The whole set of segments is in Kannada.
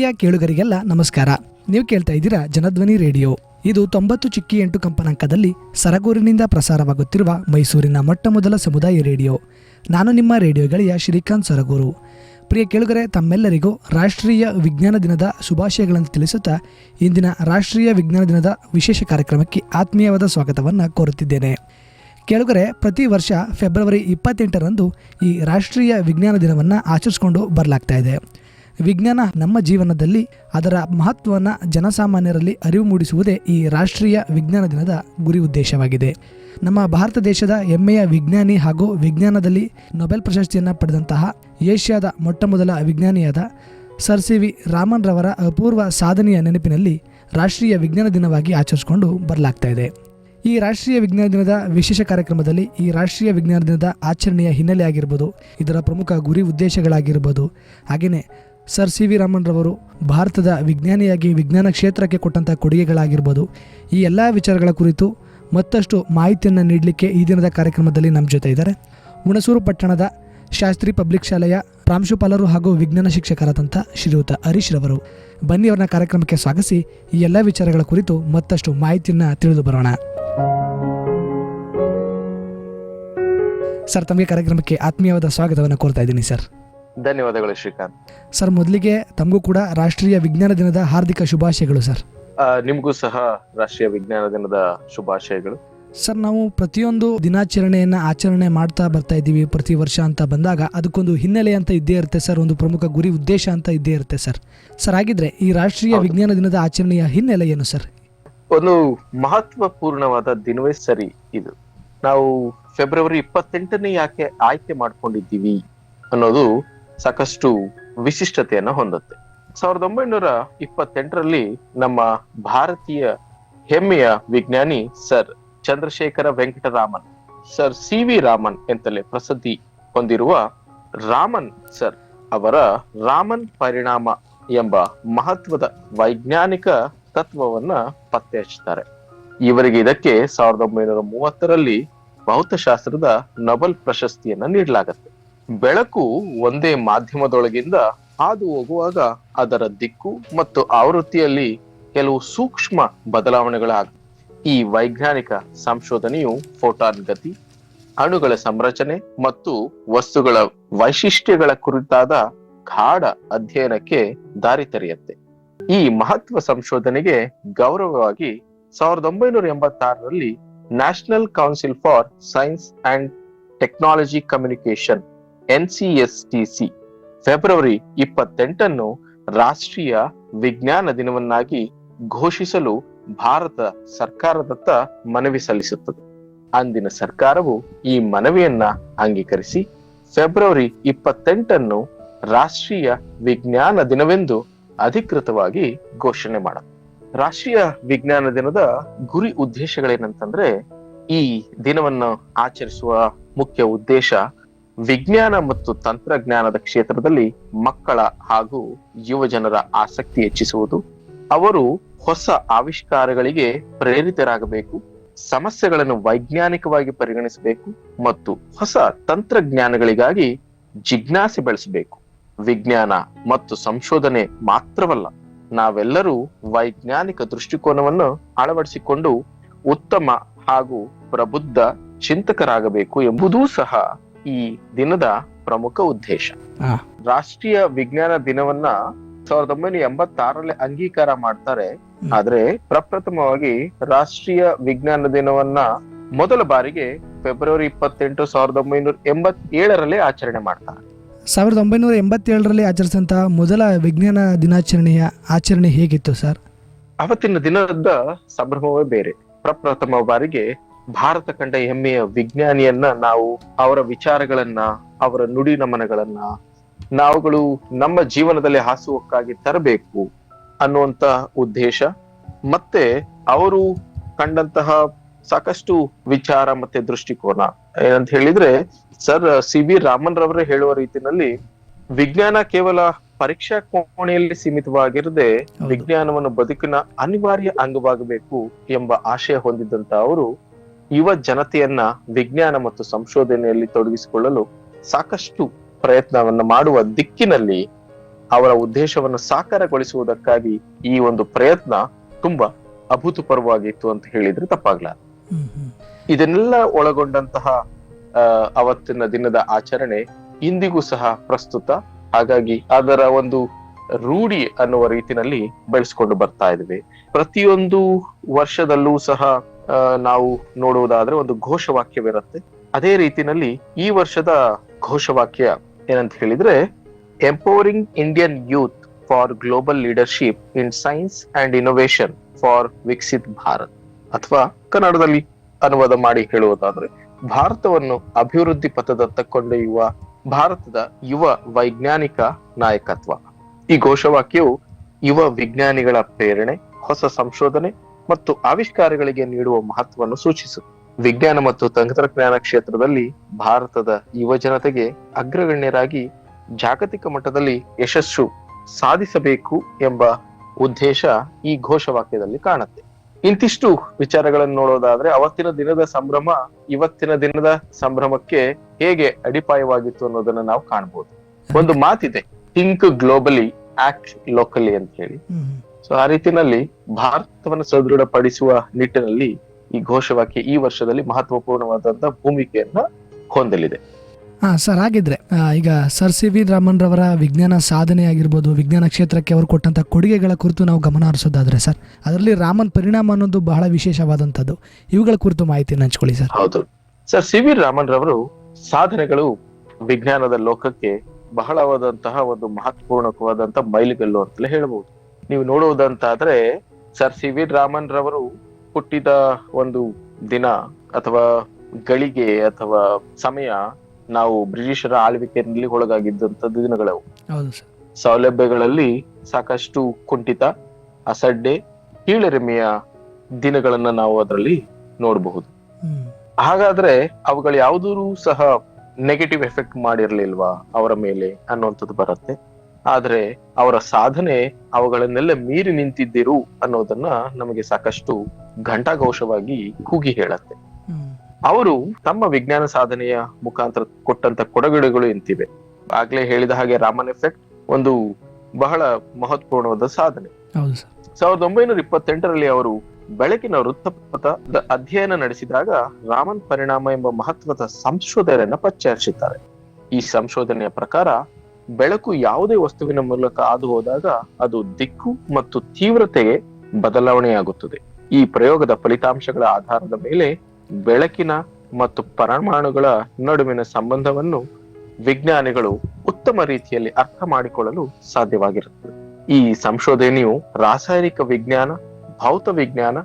ಪ್ರೀತಿಯ ಕೇಳುಗರಿಗೆಲ್ಲ ನಮಸ್ಕಾರ. ನೀವು ಕೇಳ್ತಾ ಇದ್ದೀರಾ ಜನಧ್ವನಿ ರೇಡಿಯೋ. ಇದು ತೊಂಬತ್ತು ಚಿಕ್ಕಿ ಎಂಟು ಕಂಪನಾಂಕದಲ್ಲಿ ಸರಗೂರಿನಿಂದ ಪ್ರಸಾರವಾಗುತ್ತಿರುವ ಮೈಸೂರಿನ ಮೊಟ್ಟ ಮೊದಲ ಸಮುದಾಯ ರೇಡಿಯೋ. ನಾನು ನಿಮ್ಮ ರೇಡಿಯೋ ಶ್ರೀಕಾಂತ್ ಸರಗೂರು. ಪ್ರಿಯ ಕೇಳುಗರೆ, ತಮ್ಮೆಲ್ಲರಿಗೂ ರಾಷ್ಟ್ರೀಯ ವಿಜ್ಞಾನ ದಿನದ ಶುಭಾಶಯಗಳನ್ನು ತಿಳಿಸುತ್ತಾ ಇಂದಿನ ರಾಷ್ಟ್ರೀಯ ವಿಜ್ಞಾನ ದಿನದ ವಿಶೇಷ ಕಾರ್ಯಕ್ರಮಕ್ಕೆ ಆತ್ಮೀಯವಾದ ಸ್ವಾಗತವನ್ನು ಕೋರುತ್ತಿದ್ದೇನೆ. ಕೇಳುಗರೆ, ಪ್ರತಿ ವರ್ಷ ಫೆಬ್ರವರಿ ಇಪ್ಪತ್ತೆಂಟರಂದು ಈ ರಾಷ್ಟ್ರೀಯ ವಿಜ್ಞಾನ ದಿನವನ್ನು ಆಚರಿಸಿಕೊಂಡು ಬರಲಾಗ್ತಾ ಇದೆ. ವಿಜ್ಞಾನ ನಮ್ಮ ಜೀವನದಲ್ಲಿ ಅದರ ಮಹತ್ವವನ್ನು ಜನಸಾಮಾನ್ಯರಲ್ಲಿ ಅರಿವು ಮೂಡಿಸುವುದೇ ಈ ರಾಷ್ಟ್ರೀಯ ವಿಜ್ಞಾನ ದಿನದ ಗುರಿ ಉದ್ದೇಶವಾಗಿದೆ. ನಮ್ಮ ಭಾರತ ದೇಶದ ಹೆಮ್ಮೆಯ ವಿಜ್ಞಾನಿ ಹಾಗೂ ವಿಜ್ಞಾನದಲ್ಲಿ ನೊಬೆಲ್ ಪ್ರಶಸ್ತಿಯನ್ನು ಪಡೆದಂತಹ ಏಷ್ಯಾದ ಮೊಟ್ಟಮೊದಲ ವಿಜ್ಞಾನಿಯಾದ ಸರ್ ಸಿ ವಿ ರಾಮನ್ ರವರ ಅಪೂರ್ವ ಸಾಧನೆಯ ನೆನಪಿನಲ್ಲಿ ರಾಷ್ಟ್ರೀಯ ವಿಜ್ಞಾನ ದಿನವಾಗಿ ಆಚರಿಸಿಕೊಂಡು ಬರಲಾಗ್ತಾ ಇದೆ. ಈ ರಾಷ್ಟ್ರೀಯ ವಿಜ್ಞಾನ ದಿನದ ವಿಶೇಷ ಕಾರ್ಯಕ್ರಮದಲ್ಲಿ ಈ ರಾಷ್ಟ್ರೀಯ ವಿಜ್ಞಾನ ದಿನದ ಆಚರಣೆಯ ಹಿನ್ನೆಲೆ ಆಗಿರ್ಬೋದು, ಇದರ ಪ್ರಮುಖ ಗುರಿ ಉದ್ದೇಶಗಳಾಗಿರ್ಬೋದು ಹಾಗೆಯೇ ಸರ್ ಸಿ ವಿ ರಾಮನ್ ರವರು ಭಾರತದ ವಿಜ್ಞಾನಿಯಾಗಿ ವಿಜ್ಞಾನ ಕ್ಷೇತ್ರಕ್ಕೆ ಕೊಟ್ಟಂಥ ಕೊಡುಗೆಗಳಾಗಿರ್ಬೋದು. ಈ ಎಲ್ಲ ವಿಚಾರಗಳ ಕುರಿತು ಮತ್ತಷ್ಟು ಮಾಹಿತಿಯನ್ನು ನೀಡಲಿಕ್ಕೆ ಈ ದಿನದ ಕಾರ್ಯಕ್ರಮದಲ್ಲಿ ನಮ್ಮ ಜೊತೆ ಇದ್ದಾರೆ. ಹುಣಸೂರು ಪಟ್ಟಣದ ಶಾಸ್ತ್ರಿ ಪಬ್ಲಿಕ್ ಶಾಲೆಯ ಪ್ರಾಂಶುಪಾಲರು ಹಾಗೂ ವಿಜ್ಞಾನ ಶಿಕ್ಷಕರಾದಂಥ ಶ್ರೀಯುತ ಹರೀಶ್ ರವರು ಬನ್ನಿ ಅವರನ್ನ ಕಾರ್ಯಕ್ರಮಕ್ಕೆ ಸ್ವಾಗತಿಸಿ ಈ ಎಲ್ಲ ವಿಚಾರಗಳ ಕುರಿತು ಮತ್ತಷ್ಟು ಮಾಹಿತಿಯನ್ನು ತಿಳಿದು ಬರೋಣ. ಸರ್, ತಮಗೆ ಕಾರ್ಯಕ್ರಮಕ್ಕೆ ಆತ್ಮೀಯವಾದ ಸ್ವಾಗತವನ್ನು ಕೋರ್ತಾ ಇದ್ದೀನಿ ಸರ್. ಧನ್ಯವಾದಗಳು ಶ್ರೀಕಾಂತ್. ಸರ್ ಮೊದಲಿಗೆ ತಮಗೂ ಕೂಡ ರಾಷ್ಟ್ರೀಯ ವಿಜ್ಞಾನ ದಿನದ ಹಾರ್ದಿಕ ಶುಭಾಶಯಗಳು ಸರ್. ನಿಮಗೂ ಸಹ ರಾಷ್ಟ್ರೀಯ ವಿಜ್ಞಾನ ದಿನದ ಶುಭಾಶಯಗಳು. ಸರ್ ನಾವು ಪ್ರತಿಯೊಂದು ದಿನಾಚರಣೆಯನ್ನ ಆಚರಣೆ ಮಾಡ್ತಾ ಬರ್ತಾ ಇದ್ದೀವಿ ಪ್ರತಿ ವರ್ಷ ಅಂತ ಬಂದಾಗ. ಅದಕ್ಕೊಂದು ಹಿನ್ನೆಲೆ ಅಂತ ಇದ್ದೇ ಇರುತ್ತೆ ಸರ್. ಒಂದು ಪ್ರಮುಖ ಗುರಿ ಉದ್ದೇಶ ಅಂತ ಇದ್ದೇ ಇರುತ್ತೆ ಸರ್. ಸರ್ ಆಗಿದ್ರೆ ಈ ರಾಷ್ಟ್ರೀಯ ವಿಜ್ಞಾನ ದಿನದ ಆಚರಣೆಯ ಹಿನ್ನೆಲೆ ಏನು ಸರ್? ಒಂದು ಮಹತ್ವಪೂರ್ಣವಾದ ದಿನವೇ ಸರಿ ಇದು. ನಾವು ಫೆಬ್ರವರಿ ಇಪ್ಪತ್ತೆಂಟನೇ ಯಾಕೆ ಆಯ್ಕೆ ಮಾಡ್ಕೊಂಡಿದ್ದೀವಿ ಅನ್ನೋದು ಸಾಕಷ್ಟು ವಿಶಿಷ್ಟತೆಯನ್ನ ಹೊಂದುತ್ತೆ. ಸಾವಿರದ ಒಂಬೈನೂರ ಇಪ್ಪತ್ತೆಂಟರಲ್ಲಿ ನಮ್ಮ ಭಾರತೀಯ ಹೆಮ್ಮೆಯ ವಿಜ್ಞಾನಿ sir Chandrasekhara Venkataraman, sir C V Raman ಎಂತಲೇ ಪ್ರಸಿದ್ಧಿ ಹೊಂದಿರುವ ರಾಮನ್ ಸರ್ ಅವರ ರಾಮನ್ ಪರಿಣಾಮ ಎಂಬ ಮಹತ್ವದ ವೈಜ್ಞಾನಿಕ ತತ್ವವನ್ನ ಪತ್ತೆ ಹಚ್ಚುತ್ತಾರೆ ಇವರಿಗೆ ಇದಕ್ಕೆ ಸಾವಿರದ ಒಂಬೈನೂರ ಮೂವತ್ತರಲ್ಲಿ ಭೌತಶಾಸ್ತ್ರದ ನೊಬೆಲ್ ಪ್ರಶಸ್ತಿಯನ್ನ ನೀಡಲಾಗತ್ತೆ. ಬೆಳಕು ಒಂದೇ ಮಾಧ್ಯಮದೊಳಗಿಂದ ಹಾದು ಹೋಗುವಾಗ ಅದರ ದಿಕ್ಕು ಮತ್ತು ಆವೃತ್ತಿಯಲ್ಲಿ ಕೆಲವು ಸೂಕ್ಷ್ಮ ಬದಲಾವಣೆಗಳಾಗ. ಈ ವೈಜ್ಞಾನಿಕ ಸಂಶೋಧನೆಯು ಫೋಟಾನ್ ಗತಿ, ಅಣುಗಳ ಸಂರಚನೆ ಮತ್ತು ವಸ್ತುಗಳ ವೈಶಿಷ್ಟ್ಯಗಳ ಕುರಿತಾದ ಗಾಢ ಅಧ್ಯಯನಕ್ಕೆ ದಾರಿ ತೆರೆಯುತ್ತೆ. ಈ ಮಹತ್ವ ಸಂಶೋಧನೆಗೆ ಗೌರವವಾಗಿ ಸಾವಿರದ ಒಂಬೈನೂರ ಎಂಬತ್ತಾರರಲ್ಲಿ national council for science and technology communication NCSTC February ಇಪ್ಪತ್ತೆಂಟನ್ನು ರಾಷ್ಟ್ರೀಯ ವಿಜ್ಞಾನ ದಿನವನ್ನಾಗಿ ಘೋಷಿಸಲು ಭಾರತ ಸರ್ಕಾರದತ್ತ ಮನವಿ ಸಲ್ಲಿಸುತ್ತದೆ. ಅಂದಿನ ಸರ್ಕಾರವು ಈ ಮನವಿಯನ್ನ ಅಂಗೀಕರಿಸಿ ಫೆಬ್ರವರಿ ಇಪ್ಪತ್ತೆಂಟನ್ನು ರಾಷ್ಟ್ರೀಯ ವಿಜ್ಞಾನ ದಿನವೆಂದು ಅಧಿಕೃತವಾಗಿ ಘೋಷಣೆ ಮಾಡ. ರಾಷ್ಟ್ರೀಯ ವಿಜ್ಞಾನ ದಿನದ ಗುರಿ ಉದ್ದೇಶಗಳೇನಂತಂದ್ರೆ ಈ ದಿನವನ್ನು ಆಚರಿಸುವ ಮುಖ್ಯ ಉದ್ದೇಶ ವಿಜ್ಞಾನ ಮತ್ತು ತಂತ್ರಜ್ಞಾನದ ಕ್ಷೇತ್ರದಲ್ಲಿ ಮಕ್ಕಳ ಹಾಗೂ ಯುವ ಜನರ ಆಸಕ್ತಿ ಹೆಚ್ಚಿಸುವುದು, ಅವರು ಹೊಸ ಆವಿಷ್ಕಾರಗಳಿಗೆ ಪ್ರೇರಿತರಾಗಬೇಕು, ಸಮಸ್ಯೆಗಳನ್ನು ವೈಜ್ಞಾನಿಕವಾಗಿ ಪರಿಗಣಿಸಬೇಕು ಮತ್ತು ಹೊಸ ತಂತ್ರಜ್ಞಾನಗಳಿಗಾಗಿ ಜಿಜ್ಞಾಸೆ ಬೆಳೆಸಬೇಕು. ವಿಜ್ಞಾನ ಮತ್ತು ಸಂಶೋಧನೆ ಮಾತ್ರವಲ್ಲ, ನಾವೆಲ್ಲರೂ ವೈಜ್ಞಾನಿಕ ದೃಷ್ಟಿಕೋನವನ್ನು ಅಳವಡಿಸಿಕೊಂಡು ಉತ್ತಮ ಹಾಗೂ ಪ್ರಬುದ್ಧ ಚಿಂತಕರಾಗಬೇಕು ಎಂಬುದೂ ಸಹ ಈ ದಿನದ ಪ್ರಮುಖ ಉದ್ದೇಶ. ಆ. ರಾಷ್ಟ್ರೀಯ ವಿಜ್ಞಾನ ದಿನವನ್ನ ಸಾವಿರದ ಒಂಬೈನೂರ ಎಂಬತ್ತಾರರಲ್ಲಿ ಅಂಗೀಕಾರ ಮಾಡ್ತಾರೆ. ಆದ್ರೆ ಪ್ರಪ್ರಥಮವಾಗಿ ರಾಷ್ಟ್ರೀಯ ವಿಜ್ಞಾನ ದಿನವನ್ನ ಮೊದಲ ಬಾರಿಗೆ ಫೆಬ್ರವರಿ ಇಪ್ಪತ್ತೆಂಟು ಸಾವಿರದ ಒಂಬೈನೂರ ಎಂಬತ್ತೇಳರಲ್ಲಿ ಆಚರಣೆ ಮಾಡ್ತಾರೆ. ಸಾವಿರದ ಒಂಬೈನೂರ ಎಂಬತ್ತೇಳರಲ್ಲಿ ಆಚರಿಸಿದಂತಹ ಮೊದಲ ವಿಜ್ಞಾನ ದಿನಾಚರಣೆಯ ಆಚರಣೆ ಹೇಗಿತ್ತು ಸರ್? ಅವತ್ತಿನ ದಿನದ ಸಂಭ್ರಮವೇ ಬೇರೆ. ಪ್ರಪ್ರಥಮ ಬಾರಿಗೆ ಭಾರತ ಕಂಡ ಹೆಮ್ಮೆಯ ವಿಜ್ಞಾನಿಯನ್ನ ನಾವು ಅವರ ವಿಚಾರಗಳನ್ನ ಅವರ ನುಡಿ ನಮನಗಳನ್ನ ನಾವುಗಳು ನಮ್ಮ ಜೀವನದಲ್ಲಿ ಹಾಸುವಕ್ಕಾಗಿ ತರಬೇಕು ಅನ್ನುವಂತ ಉದ್ದೇಶ ಮತ್ತೆ ಅವರು ಕಂಡಂತಹ ಸಾಕಷ್ಟು ವಿಚಾರ ಮತ್ತೆ ದೃಷ್ಟಿಕೋನ ಏನಂತ ಹೇಳಿದ್ರೆ ಸರ್ ಸಿ ವಿ ರಾಮನ್ ರವರೇ ಹೇಳುವ ರೀತಿನಲ್ಲಿ ವಿಜ್ಞಾನ ಕೇವಲ ಪರೀಕ್ಷಾ ಕೋಣೆಯಲ್ಲಿ ಸೀಮಿತವಾಗಿರದೆ. ವಿಜ್ಞಾನವನ್ನು ಬದುಕಿನ ಅನಿವಾರ್ಯ ಅಂಗವಾಗಬೇಕು ಎಂಬ ಆಶಯ ಹೊಂದಿದ್ದಂತ ಅವರು ಯುವ ಜನತೆಯನ್ನ ವಿಜ್ಞಾನ ಮತ್ತು ಸಂಶೋಧನೆಯಲ್ಲಿ ತೊಡಗಿಸಿಕೊಳ್ಳಲು ಸಾಕಷ್ಟು ಪ್ರಯತ್ನವನ್ನು ಮಾಡುವ ದಿಕ್ಕಿನಲ್ಲಿ ಅವರ ಉದ್ದೇಶವನ್ನು ಸಾಕಾರಗೊಳಿಸುವುದಕ್ಕಾಗಿ ಈ ಒಂದು ಪ್ರಯತ್ನ ತುಂಬಾ ಅಭೂತಪೂರ್ವವಾಗಿತ್ತು ಅಂತ ಹೇಳಿದ್ರೆ ತಪ್ಪಾಗ್ಲಾರ ಹ್ಮ್ ಇದನ್ನೆಲ್ಲ ಒಳಗೊಂಡಂತಹ ಅವತ್ತಿನ ದಿನದ ಆಚರಣೆ ಇಂದಿಗೂ ಸಹ ಪ್ರಸ್ತುತ. ಹಾಗಾಗಿ ಅದರ ಒಂದು ರೂಢಿ ಅನ್ನುವ ರೀತಿನಲ್ಲಿ ಬೆಳೆಸ್ಕೊಂಡು ಬರ್ತಾ ಇದ್ವಿ ಪ್ರತಿಯೊಂದು ವರ್ಷದಲ್ಲೂ ಸಹ ನಾವು ನೋಡುವುದಾದ್ರೆ ಒಂದು ಘೋಷವಾಕ್ಯವಿರುತ್ತೆ. ಅದೇ ರೀತಿನಲ್ಲಿ ಈ ವರ್ಷದ ಘೋಷವಾಕ್ಯ ಏನಂತ ಹೇಳಿದ್ರೆ empowering Indian youth for global leadership in science and innovation for Viksit Bharat ಅಥವಾ ಕನ್ನಡದಲ್ಲಿ ಅನುವಾದ ಮಾಡಿ ಹೇಳುವುದಾದ್ರೆ, ಭಾರತವನ್ನು ಅಭಿವೃದ್ಧಿ ಪಥದತ್ತ ಕೊಂಡೊಯ್ಯುವ ಭಾರತದ ಯುವ ವೈಜ್ಞಾನಿಕ ನಾಯಕತ್ವ. ಈ ಘೋಷವಾಕ್ಯವು ಯುವ ವಿಜ್ಞಾನಿಗಳ ಪ್ರೇರಣೆ, ಹೊಸ ಸಂಶೋಧನೆ ಮತ್ತು ಆವಿಷ್ಕಾರಗಳಿಗೆ ನೀಡುವ ಮಹತ್ವವನ್ನು ಸೂಚಿಸುತ್ತದೆ ವಿಜ್ಞಾನ ಮತ್ತು ತಂತ್ರಜ್ಞಾನ ಕ್ಷೇತ್ರದಲ್ಲಿ ಭಾರತದ ಯುವ ಜನತೆಗೆ ಅಗ್ರಗಣ್ಯರಾಗಿ ಜಾಗತಿಕ ಮಟ್ಟದಲ್ಲಿ ಯಶಸ್ಸು ಸಾಧಿಸಬೇಕು ಎಂಬ ಉದ್ದೇಶ ಈ ಘೋಷವಾಕ್ಯದಲ್ಲಿ ಕಾಣುತ್ತೆ. ಇಂತಿಷ್ಟು ವಿಚಾರಗಳನ್ನು ನೋಡೋದಾದ್ರೆ ಅವತ್ತಿನ ದಿನದ ಸಂಭ್ರಮ ಇವತ್ತಿನ ದಿನದ ಸಂಭ್ರಮಕ್ಕೆ ಹೇಗೆ ಅಡಿಪಾಯವಾಗಿತ್ತು ಅನ್ನೋದನ್ನ ನಾವು ಕಾಣಬಹುದು ಒಂದು ಮಾತಿದೆ ಥಿಂಕ್ ಗ್ಲೋಬಲಿ ಆಕ್ಟ್ ಲೋಕಲಿ ಅಂತ ಹೇಳಿ. ಸೊ ಆ ರೀತಿನಲ್ಲಿ ಭಾರತವನ್ನು ಸದೃಢಪಡಿಸುವ ನಿಟ್ಟಿನಲ್ಲಿ ಈ ಘೋಷವಾಕ್ಯ ಈ ವರ್ಷದಲ್ಲಿ ಮಹತ್ವಪೂರ್ಣವಾದಂತಹ ಭೂಮಿಕೆಯನ್ನ ಹೊಂದಲಿದೆ. ಹಾ ಸರ್ ಹಾಗಿದ್ರೆ ಈಗ ಸರ್ ಸಿ ವಿ ರಾಮನ್ ರವರ ವಿಜ್ಞಾನ ಸಾಧನೆ ಆಗಿರ್ಬೋದು ವಿಜ್ಞಾನ ಕ್ಷೇತ್ರಕ್ಕೆ ಅವರು ಕೊಟ್ಟಂತ ಕೊಡುಗೆಗಳ ಕುರಿತು ನಾವು ಗಮನ ಹರಿಸೋದಾದ್ರೆ ಸರ್ ಅದರಲ್ಲಿ ರಾಮನ್ ಪರಿಣಾಮ ಅನ್ನೋದು ಬಹಳ ವಿಶೇಷವಾದಂಥದ್ದು. ಇವುಗಳ ಕುರಿತು ಮಾಹಿತಿ ಹಂಚ್ಕೊಳ್ಳಿ ಸರ್. ಹೌದು. ಸರ್ ಸಿ ವಿ ರಾಮನ್ ರವರು ಸಾಧನೆಗಳು ವಿಜ್ಞಾನದ ಲೋಕಕ್ಕೆ ಬಹಳವಾದಂತಹ ಒಂದು ಮಹತ್ವಪೂರ್ಣವಾದಂತಹ ಮೈಲಿಗಲ್ಲು ಅಂತಲೇ ಹೇಳ್ಬಹುದು ನೀವು ನೋಡುವುದಂತಾದ್ರೆ ಸರ್ ಸಿ ವಿ ರಾಮನ್ ರವರು ಹುಟ್ಟಿದ ಒಂದು ದಿನ ಅಥವಾ ಗಳಿಗೆ ಅಥವಾ ಸಮಯ ನಾವು ಬ್ರಿಟಿಷರ ಆಳ್ವಿಕೆಯಲ್ಲಿ ಒಳಗಾಗಿದ್ದಂತ ದಿನಗಳವು. ಸೌಲಭ್ಯಗಳಲ್ಲಿ ಸಾಕಷ್ಟು ಕುಂಠಿತ ಅಸಡ್ಡೆ ಕೀಳರಿಮೆಯ ದಿನಗಳನ್ನ ನಾವು ಅದರಲ್ಲಿ ನೋಡಬಹುದು. ಹಾಗಾದ್ರೆ ಅವುಗಳು ಯಾವುದೂ ಸಹ ನೆಗೆಟಿವ್ ಎಫೆಕ್ಟ್ ಮಾಡಿರ್ಲಿಲ್ವಾ ಅವರ ಮೇಲೆ ಅನ್ನುವಂಥದ್ದು ಬರುತ್ತೆ. ಆದ್ರೆ ಅವರ ಸಾಧನೆ ಅವುಗಳನ್ನೆಲ್ಲ ಮೀರಿ ನಿಂತಿದ್ದಿರು ಅನ್ನೋದನ್ನ ನಮಗೆ ಸಾಕಷ್ಟು ಘಂಟಾಘೋಷವಾಗಿ ಕೂಗಿ ಹೇಳತ್ತೆ. ಅವರು ತಮ್ಮ ವಿಜ್ಞಾನ ಸಾಧನೆಯ ಮುಖಾಂತರ ಕೊಟ್ಟಂತ ಕೊಡುಗೆಗಳು ಇಂತಿವೆ ಆಗ್ಲೇ ಹೇಳಿದ ಹಾಗೆ ರಾಮನ್ ಎಫೆಕ್ಟ್ ಒಂದು ಬಹಳ ಮಹತ್ವಪೂರ್ಣವಾದ ಸಾಧನೆ. ಸಾವಿರದ ಒಂಬೈನೂರ ಇಪ್ಪತ್ತೆಂಟರಲ್ಲಿ ಅವರು ಬೆಳಕಿನ ವೃತ್ತಪಥದ ಅಧ್ಯಯನ ನಡೆಸಿದಾಗ ರಾಮನ್ ಪರಿಣಾಮ ಎಂಬ ಮಹತ್ವದ ಸಂಶೋಧನೆಯನ್ನ ಪಚ್ಚರಿಸಿದ್ದಾರೆ. ಈ ಸಂಶೋಧನೆಯ ಪ್ರಕಾರ ಬೆಳಕು ಯಾವುದೇ ವಸ್ತುವಿನ ಮೂಲಕ ಹಾದು ಹೋದಾಗ ಅದು ದಿಕ್ಕು ಮತ್ತು ತೀವ್ರತೆಗೆ ಬದಲಾವಣೆಯಾಗುತ್ತದೆ. ಈ ಪ್ರಯೋಗದ ಫಲಿತಾಂಶಗಳ ಆಧಾರದ ಮೇಲೆ ಬೆಳಕಿನ ಮತ್ತು ಪರಮಾಣುಗಳ ನಡುವಿನ ಸಂಬಂಧವನ್ನು ವಿಜ್ಞಾನಿಗಳು ಉತ್ತಮ ರೀತಿಯಲ್ಲಿ ಅರ್ಥ ಮಾಡಿಕೊಳ್ಳಲು ಸಾಧ್ಯವಾಗಿರುತ್ತದೆ. ಈ ಸಂಶೋಧನೆಯು ರಾಸಾಯನಿಕ ವಿಜ್ಞಾನ, ಭೌತ ವಿಜ್ಞಾನ,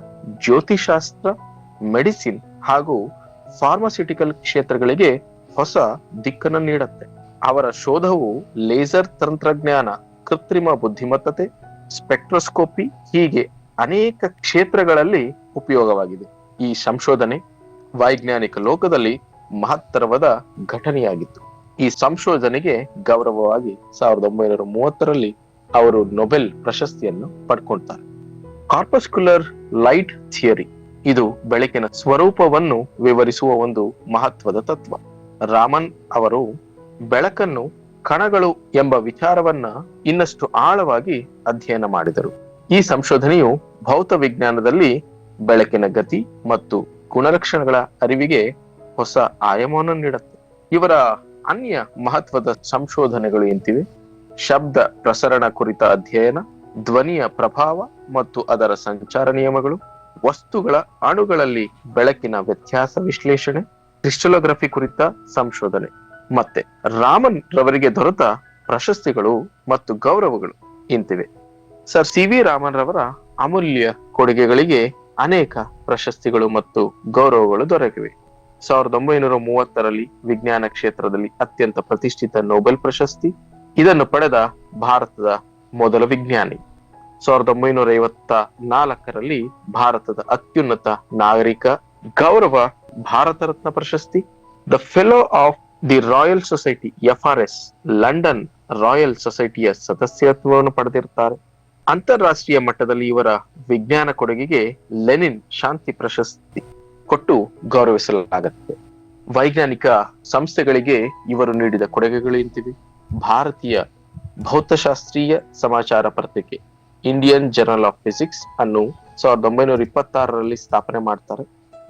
ಜ್ಯೋತಿಶಾಸ್ತ್ರ, ಮೆಡಿಸಿನ್ ಹಾಗೂ ಫಾರ್ಮಾಸ್ಯೂಟಿಕಲ್ ಕ್ಷೇತ್ರಗಳಿಗೆ ಹೊಸ ದಿಕ್ಕನ್ನು ನೀಡುತ್ತೆ. ಅವರ ಶೋಧವು ಲೇಸರ್ ತಂತ್ರಜ್ಞಾನ, ಕೃತ್ರಿಮ ಬುದ್ಧಿಮತ್ತತೆ, ಸ್ಪೆಕ್ಟ್ರೋಸ್ಕೋಪಿ ಹೀಗೆ ಅನೇಕ ಕ್ಷೇತ್ರಗಳಲ್ಲಿ ಉಪಯೋಗವಾಗಿದೆ. ಈ ಸಂಶೋಧನೆ ವೈಜ್ಞಾನಿಕ ಲೋಕದಲ್ಲಿ ಮಹತ್ತರವಾದ ಘಟನೆಯಾಗಿತ್ತು. ಈ ಸಂಶೋಧನೆಗೆ ಗೌರವವಾಗಿ ಸಾವಿರದ ಒಂಬೈನೂರ ಮೂವತ್ತರಲ್ಲಿ ಅವರು ನೊಬೆಲ್ ಪ್ರಶಸ್ತಿಯನ್ನು ಪಡ್ಕೊಳ್ತಾರೆ ಕಾರ್ಪಸ್ಕ್ಯುಲರ್ ಲೈಟ್ ಥಿಯರಿ. ಇದು ಬೆಳಕಿನ ಸ್ವರೂಪವನ್ನು ವಿವರಿಸುವ ಒಂದು ಮಹತ್ವದ ತತ್ವ. ರಾಮನ್ ಅವರು ಬೆಳಕನ್ನು ಕಣಗಳು ಎಂಬ ವಿಚಾರವನ್ನ ಇನ್ನಷ್ಟು ಆಳವಾಗಿ ಅಧ್ಯಯನ ಮಾಡಿದರು. ಈ ಸಂಶೋಧನೆಯು ಭೌತ ವಿಜ್ಞಾನದಲ್ಲಿ ಬೆಳಕಿನ ಗತಿ ಮತ್ತು ಗುಣಲಕ್ಷಣಗಳ ಅರಿವಿಗೆ ಹೊಸ ಆಯಾಮವನ್ನು ನೀಡುತ್ತೆ. ಇವರ ಅನ್ಯ ಮಹತ್ವದ ಸಂಶೋಧನೆಗಳು ಎಂತಿವೆ? ಶಬ್ದ ಪ್ರಸರಣ ಕುರಿತ ಅಧ್ಯಯನ, ಧ್ವನಿಯ ಪ್ರಭಾವ ಮತ್ತು ಅದರ ಸಂಚಾರ ನಿಯಮಗಳು, ವಸ್ತುಗಳ ಅಣುಗಳಲ್ಲಿ ಬೆಳಕಿನ ವ್ಯತ್ಯಾಸ ವಿಶ್ಲೇಷಣೆ, ಕ್ರಿಸ್ಟಲೋಗ್ರಫಿ ಕುರಿತ ಸಂಶೋಧನೆ. ಮತ್ತೆ ರಾಮನ್ ರವರಿಗೆ ದೊರೆತ ಪ್ರಶಸ್ತಿಗಳು ಮತ್ತು ಗೌರವಗಳು ಇಂತಿವೆ. ಸರ್ ಸಿ ವಿ ರಾಮನ್ ರವರ ಅಮೂಲ್ಯ ಕೊಡುಗೆಗಳಿಗೆ ಅನೇಕ ಪ್ರಶಸ್ತಿಗಳು ಮತ್ತು ಗೌರವಗಳು ದೊರಕಿವೆ. ಸಾವಿರದ ಒಂಬೈನೂರ ಮೂವತ್ತರಲ್ಲಿ ವಿಜ್ಞಾನ ಕ್ಷೇತ್ರದಲ್ಲಿ ಅತ್ಯಂತ ಪ್ರತಿಷ್ಠಿತ ನೊಬೆಲ್ ಪ್ರಶಸ್ತಿ. ಇದನ್ನು ಪಡೆದ ಭಾರತದ ಮೊದಲ ವಿಜ್ಞಾನಿ. ಸಾವಿರದ ಒಂಬೈನೂರ ಐವತ್ತ ನಾಲ್ಕರಲ್ಲಿ ಭಾರತದ ಅತ್ಯುನ್ನತ ನಾಗರಿಕ ಗೌರವ ಭಾರತ ರತ್ನ ಪ್ರಶಸ್ತಿ. The fellow of the Royal Society F R S London Royal ಸೊಸೈಟಿಯ ಸದಸ್ಯತ್ವವನ್ನು ಪಡೆದಿರುತ್ತಾರೆ. ಅಂತಾರಾಷ್ಟ್ರೀಯ ಮಟ್ಟದಲ್ಲಿ ಇವರ ವಿಜ್ಞಾನ ಕೊಡುಗೆಗೆ ಲೆನಿನ್ ಶಾಂತಿ ಪ್ರಶಸ್ತಿ ಕೊಟ್ಟು ಗೌರವಿಸಲಾಗುತ್ತದೆ ವೈಜ್ಞಾನಿಕ ಸಂಸ್ಥೆಗಳಿಗೆ ಇವರು ನೀಡಿದ ಕೊಡುಗೆಗಳು ಇಂತಿವೆ ಭಾರತೀಯ ಭೌತಶಾಸ್ತ್ರೀಯ ಸಮಾಚಾರ ಪತ್ರಿಕೆ ಇಂಡಿಯನ್ ಜರ್ನಲ್ ಆಫ್ ಫಿಸಿಕ್ಸ್ ಅನ್ನು ಸಾವಿರದ ಒಂಬೈನೂರ ಇಪ್ಪತ್ತಾರರಲ್ಲಿ ಸ್ಥಾಪನೆ ಮಾಡ್ತಾರೆ.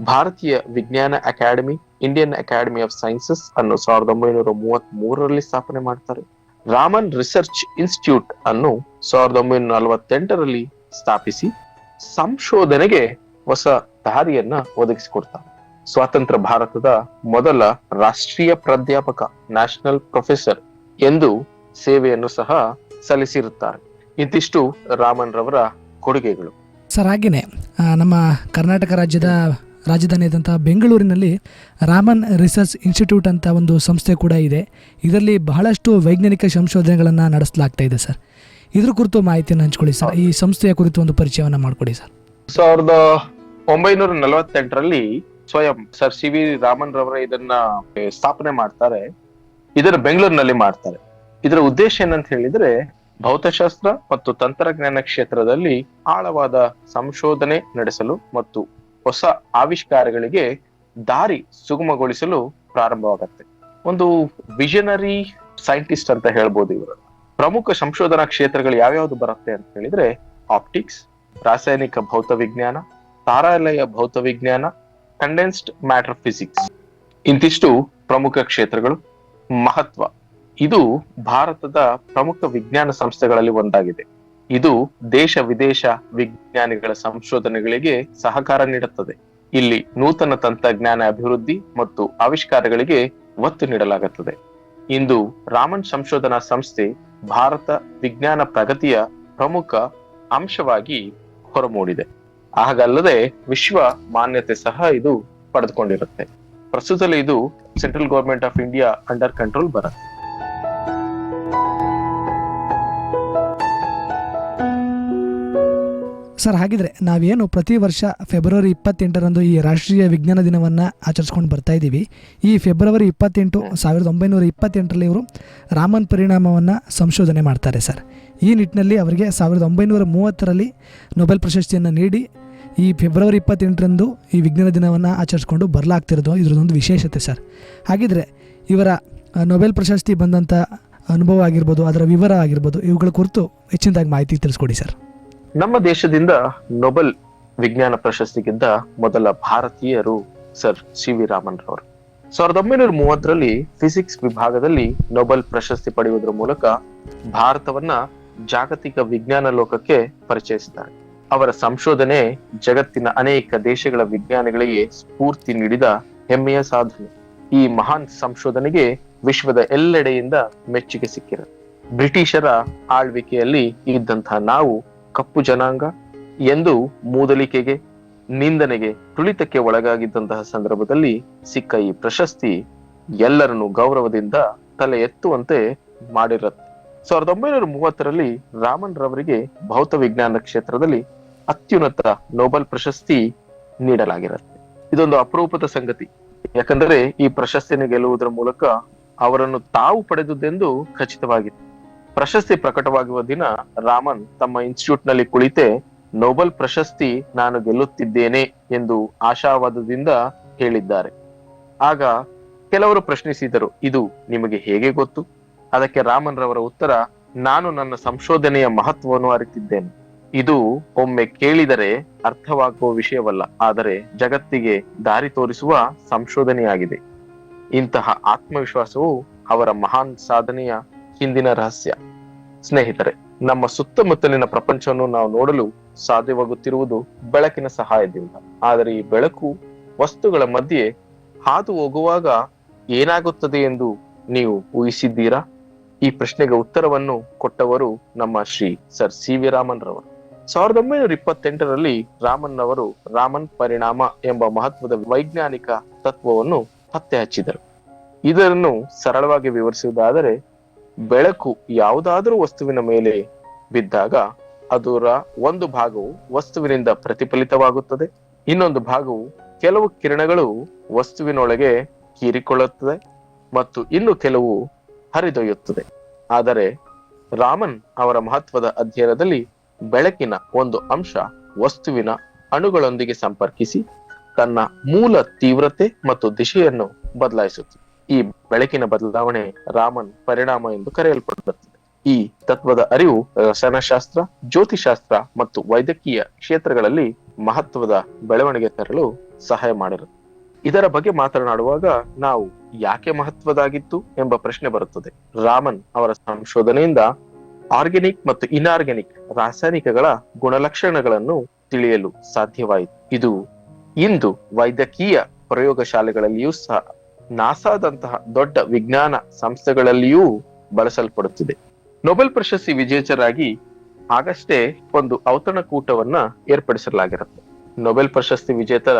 ಭಾರತೀಯ ವಿಜ್ಞಾನ academy Indian academy of sciences ಅನ್ನು ಸಾವಿರದ ಒಂಬೈನೂರ ಮೂವತ್ತ್ ಮೂರರಲ್ಲಿ ಸ್ಥಾಪನೆ ಮಾಡ್ತಾರೆ. ರಾಮನ್ ರಿಸರ್ಚ್ ಇನ್ಸ್ಟಿಟ್ಯೂಟ್ ಅನ್ನು ಸಾವಿರದ ಒಂಬೈನೂರ ನಲವತ್ತೆಂಟರಲ್ಲಿ ಸ್ಥಾಪಿಸಿ ಸಂಶೋಧನೆಗೆ ಹೊಸ ದಾರಿಯನ್ನ ಒದಗಿಸಿಕೊಡ್ತಾರೆ ಸ್ವಾತಂತ್ರ್ಯ ಭಾರತದ ಮೊದಲ ರಾಷ್ಟ್ರೀಯ ಪ್ರಾಧ್ಯಾಪಕ ನ್ಯಾಷನಲ್ ಪ್ರೊಫೆಸರ್ ಎಂದು ಸೇವೆಯನ್ನು ಸಹ ಸಲ್ಲಿಸಿರುತ್ತಾರೆ. ಇಂತಿಷ್ಟು ರಾಮನ್ ರವರ ಕೊಡುಗೆಗಳು. ಸರ್, ಹಾಗೇನೆ ನಮ್ಮ ಕರ್ನಾಟಕ ರಾಜ್ಯದ ರಾಜಧಾನಿಯಾದಂಥ ಬೆಂಗಳೂರಿನಲ್ಲಿ ರಾಮನ್ ರಿಸರ್ಚ್ ಇನ್ಸ್ಟಿಟ್ಯೂಟ್ ಅಂತ ಒಂದು ಸಂಸ್ಥೆ ಕೂಡ ಇದೆ. ಇದರಲ್ಲಿ ಬಹಳಷ್ಟು ವೈಜ್ಞಾನಿಕ ಸಂಶೋಧನೆಗಳನ್ನು ನಡೆಸಲಾಗ್ತಾ ಇದೆ ಸರ್. ಇದ್ರ ಕುರಿತು ಮಾಹಿತಿಯನ್ನು ಹಂಚ್ಕೊಳ್ಳಿ ಸರ್. ಈ ಸಂಸ್ಥೆಯ ಕುರಿತು ಒಂದು ಪರಿಚಯವನ್ನು ಮಾಡಿಕೊಡಿ ಸರ್. ಸಾವಿರದ ಒಂಬೈನೂರ ನಲವತ್ತೆಂಟರಲ್ಲಿ ಸ್ವಯಂ ಸರ್ ಸಿ ವಿ ರಾಮನ್ ರವರ ಇದನ್ನ ಸ್ಥಾಪನೆ ಮಾಡ್ತಾರೆ. ಇದನ್ನು ಬೆಂಗಳೂರಿನಲ್ಲಿ ಮಾಡ್ತಾರೆ. ಇದರ ಉದ್ದೇಶ ಏನಂತ ಹೇಳಿದ್ರೆ ಭೌತಶಾಸ್ತ್ರ ಮತ್ತು ತಂತ್ರಜ್ಞಾನ ಕ್ಷೇತ್ರದಲ್ಲಿ ಆಳವಾದ ಸಂಶೋಧನೆ ನಡೆಸಲು ಮತ್ತು ಹೊಸ ಆವಿಷ್ಕಾರಗಳಿಗೆ ದಾರಿ ಸುಗಮಗೊಳಿಸಲು ಪ್ರಾರಂಭವಾಗತ್ತೆ. ಒಂದು ವಿಷನರಿ ಸೈಂಟಿಸ್ಟ್ ಅಂತ ಹೇಳ್ಬೋದು ಇವರು. ಪ್ರಮುಖ ಸಂಶೋಧನಾ ಕ್ಷೇತ್ರಗಳು ಯಾವ್ಯಾವ್ದು ಬರುತ್ತೆ ಅಂತ ಹೇಳಿದ್ರೆ ಆಪ್ಟಿಕ್ಸ್ ರಾಸಾಯನಿಕ ಭೌತವಿಜ್ಞಾನ, ತಾರಾಲಯ ಭೌತವಿಜ್ಞಾನ ಕಂಡೆನ್ಸ್ಡ್ ಮ್ಯಾಟರ್ ಫಿಸಿಕ್ಸ್ ಇಂತಿಷ್ಟು ಪ್ರಮುಖ ಕ್ಷೇತ್ರಗಳು. ಮಹತ್ವ. ಇದು ಭಾರತದ ಪ್ರಮುಖ ವಿಜ್ಞಾನ ಸಂಸ್ಥೆಗಳಲ್ಲಿ ಒಂದಾಗಿದೆ. ಇದು ದೇಶ ವಿದೇಶ ವಿಜ್ಞಾನಿಗಳ ಸಂಶೋಧನೆಗಳಿಗೆ ಸಹಕಾರ ನೀಡುತ್ತದೆ. ಇಲ್ಲಿ ನೂತನ ತಂತ್ರಜ್ಞಾನ ಅಭಿವೃದ್ಧಿ ಮತ್ತು ಆವಿಷ್ಕಾರಗಳಿಗೆ ಒತ್ತು ನೀಡಲಾಗುತ್ತದೆ. ಇಂದು ರಾಮನ್ ಸಂಶೋಧನಾ ಸಂಸ್ಥೆ ಭಾರತ ವಿಜ್ಞಾನ ಪ್ರಗತಿಯ ಪ್ರಮುಖ ಅಂಶವಾಗಿ ಹೊರಮೂಡಿದೆ. ಹಾಗಲ್ಲದೆ ವಿಶ್ವ ಮಾನ್ಯತೆ ಸಹ ಇದು ಪಡೆದುಕೊಂಡಿರುತ್ತೆ. ಪ್ರಸ್ತುತದಲ್ಲಿ ಇದು central government of India under control ಬರುತ್ತೆ. ಸರ್ ಹಾಗಿದ್ರೆ ನಾವೇನು ಪ್ರತಿ ವರ್ಷ ಫೆಬ್ರವರಿ ಇಪ್ಪತ್ತೆಂಟರಂದು ಈ ರಾಷ್ಟ್ರೀಯ ವಿಜ್ಞಾನ ದಿನವನ್ನು ಆಚರಿಸ್ಕೊಂಡು ಬರ್ತಾ ಇದ್ದೀವಿ. ಈ ಫೆಬ್ರವರಿ ಇಪ್ಪತ್ತೆಂಟು ಸಾವಿರದ ಒಂಬೈನೂರ ಇಪ್ಪತ್ತೆಂಟರಲ್ಲಿ ಇವರು ರಾಮನ್ ಪರಿಣಾಮವನ್ನು ಸಂಶೋಧನೆ ಮಾಡ್ತಾರೆ ಸರ್. ಈ ನಿಟ್ಟಿನಲ್ಲಿ ಅವರಿಗೆ ಸಾವಿರದ ಒಂಬೈನೂರ ಮೂವತ್ತರಲ್ಲಿ ನೊಬೆಲ್ ಪ್ರಶಸ್ತಿಯನ್ನು ನೀಡಿ ಈ ಫೆಬ್ರವರಿ ಇಪ್ಪತ್ತೆಂಟರಂದು ಈ ವಿಜ್ಞಾನ ದಿನವನ್ನು ಆಚರಿಸ್ಕೊಂಡು ಬರಲಾಗ್ತಿರೋದು ಇದರದೊಂದು ವಿಶೇಷತೆ ಸರ್. ಹಾಗಿದ್ರೆ ಇವರ ನೊಬೆಲ್ ಪ್ರಶಸ್ತಿ ಬಂದಂಥ ಅನುಭವ ಆಗಿರ್ಬೋದು ಅದರ ವಿವರ ಆಗಿರ್ಬೋದು ಇವುಗಳ ಕುರಿತು ಹೆಚ್ಚಿನದಾಗಿ ಮಾಹಿತಿ ತಿಳಿಸ್ಕೊಡಿ ಸರ್. ನಮ್ಮ ದೇಶದಿಂದ ನೊಬೆಲ್ ವಿಜ್ಞಾನ ಪ್ರಶಸ್ತಿ ಗೆದ್ದ ಮೊದಲ ಭಾರತೀಯರು ಸರ್ ಸಿ ವಿ ರಾಮನ್ ರವರು ಸಾವಿರದ ಒಂಬೈನೂರ ಮೂವತ್ತರಲ್ಲಿ ಫಿಸಿಕ್ಸ್ ವಿಭಾಗದಲ್ಲಿ ನೊಬೆಲ್ ಪ್ರಶಸ್ತಿ ಪಡೆಯುವುದರ ಮೂಲಕ ಭಾರತವನ್ನ ಜಾಗತಿಕ ವಿಜ್ಞಾನ ಲೋಕಕ್ಕೆ ಪರಿಚಯಿಸಿದ್ದಾರೆ. ಅವರ ಸಂಶೋಧನೆ ಜಗತ್ತಿನ ಅನೇಕ ದೇಶಗಳ ವಿಜ್ಞಾನಿಗಳಿಗೆ ಸ್ಫೂರ್ತಿ ನೀಡಿದ ಹೆಮ್ಮೆಯ ಸಾಧನೆ. ಈ ಮಹಾನ್ ಸಂಶೋಧನೆಗೆ ವಿಶ್ವದ ಎಲ್ಲೆಡೆಯಿಂದ ಮೆಚ್ಚುಗೆ ಸಿಕ್ಕಿದೆ. ಬ್ರಿಟಿಷರ ಆಳ್ವಿಕೆಯಲ್ಲಿ ಇದ್ದಂತಹ ನಾವು ಕಪ್ಪು ಜನಾಂಗ ಎಂದು ಮೂದಲಿಕೆಗೆ, ನಿಂದನೆಗೆ ತುಳಿತಕ್ಕೆ ಒಳಗಾಗಿದ್ದಂತಹ ಸಂದರ್ಭದಲ್ಲಿ ಸಿಕ್ಕ ಈ ಪ್ರಶಸ್ತಿ ಎಲ್ಲರನ್ನು ಗೌರವದಿಂದ ತಲೆ ಎತ್ತುವಂತೆ ಮಾಡಿರತ್ತೆ. ಸಾವಿರದ ಒಂಬೈನೂರ ಮೂವತ್ತರಲ್ಲಿ ರಾಮನ್ ರವರಿಗೆ ಭೌತ ವಿಜ್ಞಾನ ಕ್ಷೇತ್ರದಲ್ಲಿ ಅತ್ಯುನ್ನತ ನೊಬೆಲ್ ಪ್ರಶಸ್ತಿ ನೀಡಲಾಗಿರುತ್ತೆ. ಇದೊಂದು ಅಪರೂಪದ ಸಂಗತಿ. ಯಾಕಂದರೆ ಈ ಪ್ರಶಸ್ತಿಯನ್ನು ಗೆಲ್ಲುವುದರ ಮೂಲಕ ಅವರನ್ನು ತಾವು ಪಡೆದುದೆಂದು ಖಚಿತವಾಗಿತ್ತು. ಪ್ರಶಸ್ತಿ ಪ್ರಕಟವಾಗುವ ದಿನ ರಾಮನ್ ತಮ್ಮ ಇನ್ಸ್ಟಿಟ್ಯೂಟ್ನಲ್ಲಿ ಕುಳಿತೆ, ನೊಬೆಲ್ ಪ್ರಶಸ್ತಿ ನಾನು ಗೆಲ್ಲುತ್ತಿದ್ದೇನೆ ಎಂದು ಆಶಾವಾದದಿಂದ ಹೇಳಿದ್ದಾರೆ. ಆಗ ಕೆಲವರು ಪ್ರಶ್ನಿಸಿದರು, ಇದು ನಿಮಗೆ ಹೇಗೆ ಗೊತ್ತು? ಅದಕ್ಕೆ ರಾಮನ್ ರವರ ಉತ್ತರ, ನಾನು ನನ್ನ ಸಂಶೋಧನೆಯ ಮಹತ್ವವನ್ನು ಅರಿತಿದ್ದೇನೆ. ಇದು ಒಮ್ಮೆ ಕೇಳಿದರೆ ಅರ್ಥವಾಗುವ ವಿಷಯವಲ್ಲ, ಆದರೆ ಜಗತ್ತಿಗೆ ದಾರಿ ತೋರಿಸುವ ಸಂಶೋಧನೆಯಾಗಿದೆ. ಇಂತಹ ಆತ್ಮವಿಶ್ವಾಸವು ಅವರ ಮಹಾನ್ ಸಾಧನೆಯ ಹಿಂದಿನ ರಹಸ್ಯ. ಸ್ನೇಹಿತರೆ, ನಮ್ಮ ಸುತ್ತಮುತ್ತಲಿನ ಪ್ರಪಂಚವನ್ನು ನಾವು ನೋಡಲು ಸಾಧ್ಯವಾಗುತ್ತಿರುವುದು ಬೆಳಕಿನ ಸಹಾಯದಿಂದ. ಆದರೆ ಈ ಬೆಳಕು ವಸ್ತುಗಳ ಮಧ್ಯೆ ಹಾದು ಹೋಗುವಾಗ ಏನಾಗುತ್ತದೆ ಎಂದು ನೀವು ಊಹಿಸಿದ್ದೀರಾ? ಈ ಪ್ರಶ್ನೆಗೆ ಉತ್ತರವನ್ನು ಕೊಟ್ಟವರು ನಮ್ಮ Shri sir C V Raman ರವರು ಸಾವಿರದ ಒಂಬೈನೂರ ಇಪ್ಪತ್ತೆಂಟರಲ್ಲಿ ರಾಮನ್ ಅವರು ರಾಮನ್ ಪರಿಣಾಮ ಎಂಬ ಮಹತ್ವದ ವೈಜ್ಞಾನಿಕ ತತ್ವವನ್ನು ಪತ್ತೆ ಹಚ್ಚಿದರು. ಇದನ್ನು ಸರಳವಾಗಿ ವಿವರಿಸುವುದಾದರೆ ಬೆಳಕು ಯಾವುದಾದರೂ ವಸ್ತುವಿನ ಮೇಲೆ ಬಿದ್ದಾಗ ಅದರ ಒಂದು ಭಾಗವು ವಸ್ತುವಿನಿಂದ ಪ್ರತಿಫಲಿತವಾಗುತ್ತದೆ. ಇನ್ನೊಂದು ಭಾಗವು ಕೆಲವು ಕಿರಣಗಳು ವಸ್ತುವಿನೊಳಗೆ ಹೀರಿಕೊಳ್ಳುತ್ತದೆ ಮತ್ತು ಇನ್ನು ಕೆಲವು ಹರಿದೊಯ್ಯುತ್ತದೆ. ಆದರೆ ರಾಮನ್ ಅವರ ಮಹತ್ವದ ಅಧ್ಯಯನದಲ್ಲಿ ಬೆಳಕಿನ ಒಂದು ಅಂಶ ವಸ್ತುವಿನ ಅಣುಗಳೊಂದಿಗೆ ಸಂಪರ್ಕಿಸಿ ತನ್ನ ಮೂಲ ತೀವ್ರತೆ ಮತ್ತು ದಿಶೆಯನ್ನು ಬದಲಾಯಿಸುತ್ತದೆ. ಈ ಬೆಳಕಿನ ಬದಲಾವಣೆ ರಾಮನ್ ಪರಿಣಾಮ ಎಂದು ಕರೆಯಲ್ಪಡುತ್ತದೆ. ಈ ತತ್ವದ ಅರಿವು ರಸಾಯನಶಾಸ್ತ್ರ, ಜ್ಯೋತಿಶಾಸ್ತ್ರ ಮತ್ತು ವೈದ್ಯಕೀಯ ಕ್ಷೇತ್ರಗಳಲ್ಲಿ ಮಹತ್ವದ ಬೆಳವಣಿಗೆ ತರಲು ಸಹಾಯ ಮಾಡಿರುತ್ತೆ ಇದರ ಬಗ್ಗೆ ಮಾತನಾಡುವಾಗ ನಾವು ಯಾಕೆ ಮಹತ್ವದಾಗಿತ್ತು ಎಂಬ ಪ್ರಶ್ನೆ ಬರುತ್ತದೆ. ರಾಮನ್ ಅವರ ಸಂಶೋಧನೆಯಿಂದ ಆರ್ಗ್ಯಾನಿಕ್ ಮತ್ತು ಇನ್ಆರ್ಗ್ಯಾನಿಕ್ ರಾಸಾಯನಿಕಗಳ ಗುಣಲಕ್ಷಣಗಳನ್ನು ತಿಳಿಯಲು ಸಾಧ್ಯವಾಯಿತು. ಇದು ಇಂದು ವೈದ್ಯಕೀಯ ಪ್ರಯೋಗಶಾಲೆಗಳಲ್ಲಿಯೂ ಸಹ ನಾಸಾದಂತಹ ದೊಡ್ಡ ವಿಜ್ಞಾನ ಸಂಸ್ಥೆಗಳಲ್ಲಿಯೂ ಬಳಸಲ್ಪಡುತ್ತಿದೆ. ನೊಬೆಲ್ ಪ್ರಶಸ್ತಿ ವಿಜೇತರಾಗಿ ಆಗಷ್ಟೇ ಒಂದು ಔತಣಕೂಟವನ್ನ ಏರ್ಪಡಿಸಲಾಗಿರುತ್ತೆ. ನೊಬೆಲ್ ಪ್ರಶಸ್ತಿ ವಿಜೇತರ